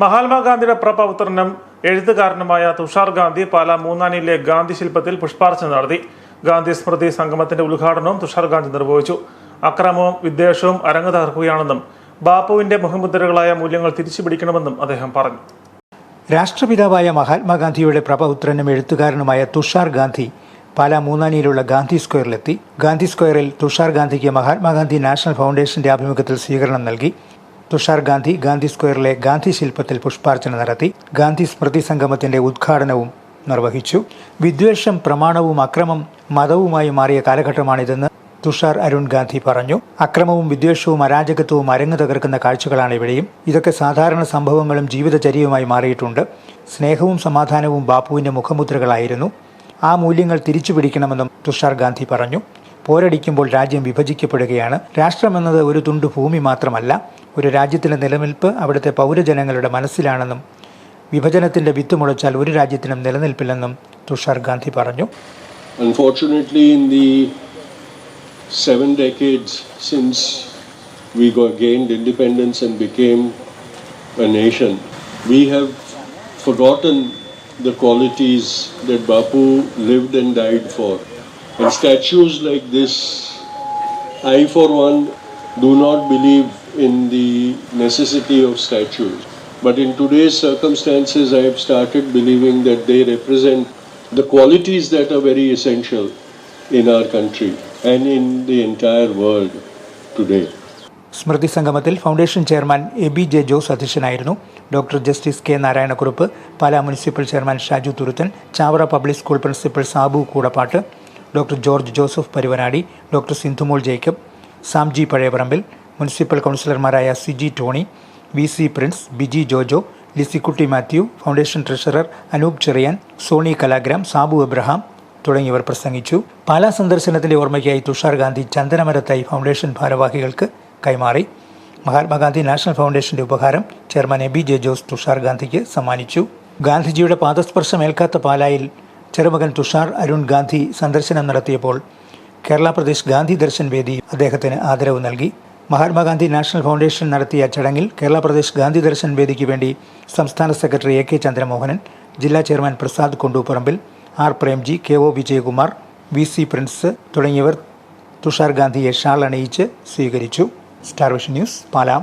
മഹാത്മാഗാന്ധിയുടെ പ്രപൗത്രനും എഴുത്തുകാരനുമായ തുഷാർ ഗാന്ധി പാല മൂന്നാനിയിലെ ഗാന്ധി ശില്പത്തിൽ പുഷ്പാർച്ചന നടത്തി. ഗാന്ധി സ്മൃതി സംഗമത്തിന്റെ ഉദ്ഘാടനവും തുഷാർ ഗാന്ധി നിർവഹിച്ചു. അക്രമവും വിദ്വേഷവും അരങ്ങു തകർക്കുകയാണെന്നും ബാപ്പുവിന്റെ മുഖമുദ്രകളായ മൂല്യങ്ങൾ തിരിച്ചുപിടിക്കണമെന്നും അദ്ദേഹം പറഞ്ഞു. രാഷ്ട്രപിതാവായ മഹാത്മാഗാന്ധിയുടെ പ്രപൗത്രനും എഴുത്തുകാരനുമായ തുഷാർ ഗാന്ധി പാല മൂന്നാനിയിലുള്ള ഗാന്ധി സ്ക്വയറിലെത്തി. ഗാന്ധി സ്ക്വയറിൽ തുഷാർ ഗാന്ധിക്ക് മഹാത്മാഗാന്ധി നാഷണൽ ഫൗണ്ടേഷന്റെ ആഭിമുഖ്യത്തിൽ സ്വീകരണം നൽകി. തുഷാർ ഗാന്ധി ഗാന്ധി സ്ക്വയറിലെ ഗാന്ധി ശില്പത്തിൽ പുഷ്പാർച്ചന നടത്തി. ഗാന്ധി സ്മൃതി സംഗമത്തിന്റെ ഉദ്ഘാടനവും നിർവഹിച്ചു. വിദ്വേഷം പ്രമാണവും അക്രമം മതവുമായി മാറിയ കാലഘട്ടമാണിതെന്ന് തുഷാർ അരുൺ ഗാന്ധി പറഞ്ഞു. അക്രമവും വിദ്വേഷവും അരാജകത്വവും അരങ്ങു തകർക്കുന്ന കാഴ്ചകളാണ് ഇവിടെയും. ഇതൊക്കെ സാധാരണ സംഭവങ്ങളും ജീവിതചര്യവുമായി മാറിയിട്ടുണ്ട്. സ്നേഹവും സമാധാനവും ബാപ്പുവിന്റെ മുഖമുദ്രകളായിരുന്നു. ആ മൂല്യങ്ങൾ തിരിച്ചു പിടിക്കണമെന്നും തുഷാർ ഗാന്ധി പറഞ്ഞു. പോരടിക്കുമ്പോൾ രാജ്യം വിഭജിക്കപ്പെടുകയാണ്. രാഷ്ട്രമെന്നത് ഒരു തുണ്ട് ഭൂമി മാത്രമല്ല ഒരു രാജ്യത്തിന്റെ നിലനിൽപ്പ് അവിടുത്തെ പൗരജനങ്ങളുടെ മനസ്സിലാണെന്നും വിഭജനത്തിന്റെ വിത്ത് മുളച്ചാൽ ഒരു രാജ്യത്തിനും നിലനിൽപ്പില്ലെന്നും തുഷാർ ഗാന്ധി പറഞ്ഞു Unfortunately, in the seven decades since we got gained independence and became a nation, we have forgotten the qualities that Bapu lived and died for. And statues like this, I for one do not believe in the necessity of statues. But in today's circumstances, I have started believing that they represent the qualities that are very essential in our country and in the entire world today. സ്മൃതി സംഗമത്തിൽ foundation chairman A B J Jose അധ്യക്ഷനായിരുന്നു doctor justice K Narayanakurup Pala municipal chairman Shaju Thuruthan Chavara public school principal Sabu Koodappattu doctor George Joseph Parivanadi doctor Sindhumol Jacob Samji Pazhayaparambil municipal കൗൺസിലർമാരായ Siji Tony V C Prince Biji Jojo Lissykutty Mathew foundation treasurer Anoop Cherian Sony Kalagram Sabu Abraham തുടങ്ങിയവർ പ്രസംഗിച്ചു. പാലാ സന്ദർശനത്തിന്റെ ഓർമ്മയ്ക്കായി തുഷാർ ഗാന്ധി ചന്ദനമരത്തായി foundation ഭാരവാഹികൾക്ക് കൈമാറി. Mahatma Gandhi national ഫൗണ്ടേഷന്റെ ഉപഹാരം chairman A B J Jose Thushar ഗാന്ധിക്ക് സമ്മാനിച്ചു. ഗാന്ധിജിയുടെ പാദസ്പർശമേൽക്കാത്ത പാലായിൽ ചെറുമകൻ തുഷാർ അരുൺ ഗാന്ധി സന്ദർശനം നടത്തിയപ്പോൾ കേരള പ്രദേശ് ഗാന്ധി ദർശൻ വേദി അദ്ദേഹത്തിന് ആദരവ് നൽകി. മഹാത്മാഗാന്ധി നാഷണൽ ഫൗണ്ടേഷൻ നടത്തിയ ചടങ്ങിൽ കേരള പ്രദേശ് ഗാന്ധി ദർശൻ വേദിക്ക് വേണ്ടി സംസ്ഥാന സെക്രട്ടറി എ കെ ചന്ദ്രമോഹനൻ ജില്ലാ chairman Prasad Kondooparambil R Premji K O Vijayakumar V C Prince തുടങ്ങിയവർ തുഷാർ ഗാന്ധിയെ ഷാൾ അണിയിച്ച് സ്വീകരിച്ചു. Star vision news പാലാം.